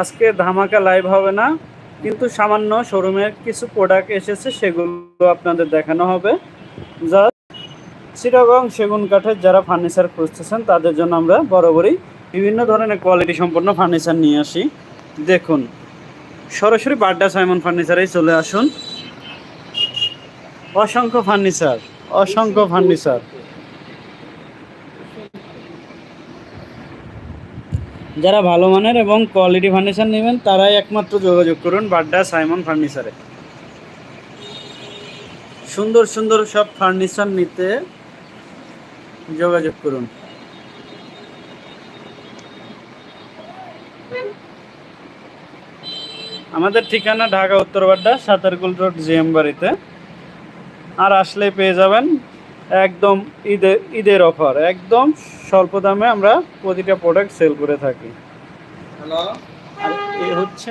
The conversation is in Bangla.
আজকে ধামাকা লাইভ হবে না, কিন্তু সামান্য শোরুমের কিছু প্রোডাক্ট এসেছে, সেগুলো আপনাদের দেখানো হবে। যা চিটাগং সেগুন কাঠের যারা ফার্নিচার খুঁজতেছেন, তাদের জন্য আমরা বরাবরই বিভিন্ন ধরনের কোয়ালিটি সম্পন্ন ফার্নিচার নিয়ে আসি। দেখুন, সরাসরি বাড্ডা সাইমন ফার্নিচারেই চলে আসুন। অসংখ্য ফার্নিচার অসংখ্য ফার্নিচার যারা ভালো মানের এবং কোয়ালিটি ফার্নিচার নেবেন, তারাই একমাত্র যোগাযোগ করুন বাড্ডা সাইমন ফার্নিচারে। সুন্দর সুন্দর সব ফার্নিচার নিতে যোগাযোগ করুন। আমাদের ঠিকানা ঢাকা উত্তর বাড্ডা, সাতারকুল রোড জিএম বাড়িতে। আর আসলে পেয়ে যাবেন একদম ঈদে, ঈদের অফার। একদম স্বল্প দামে আমরা প্রতিটা প্রোডাক্ট সেল করে থাকি। হ্যালো হচ্ছে?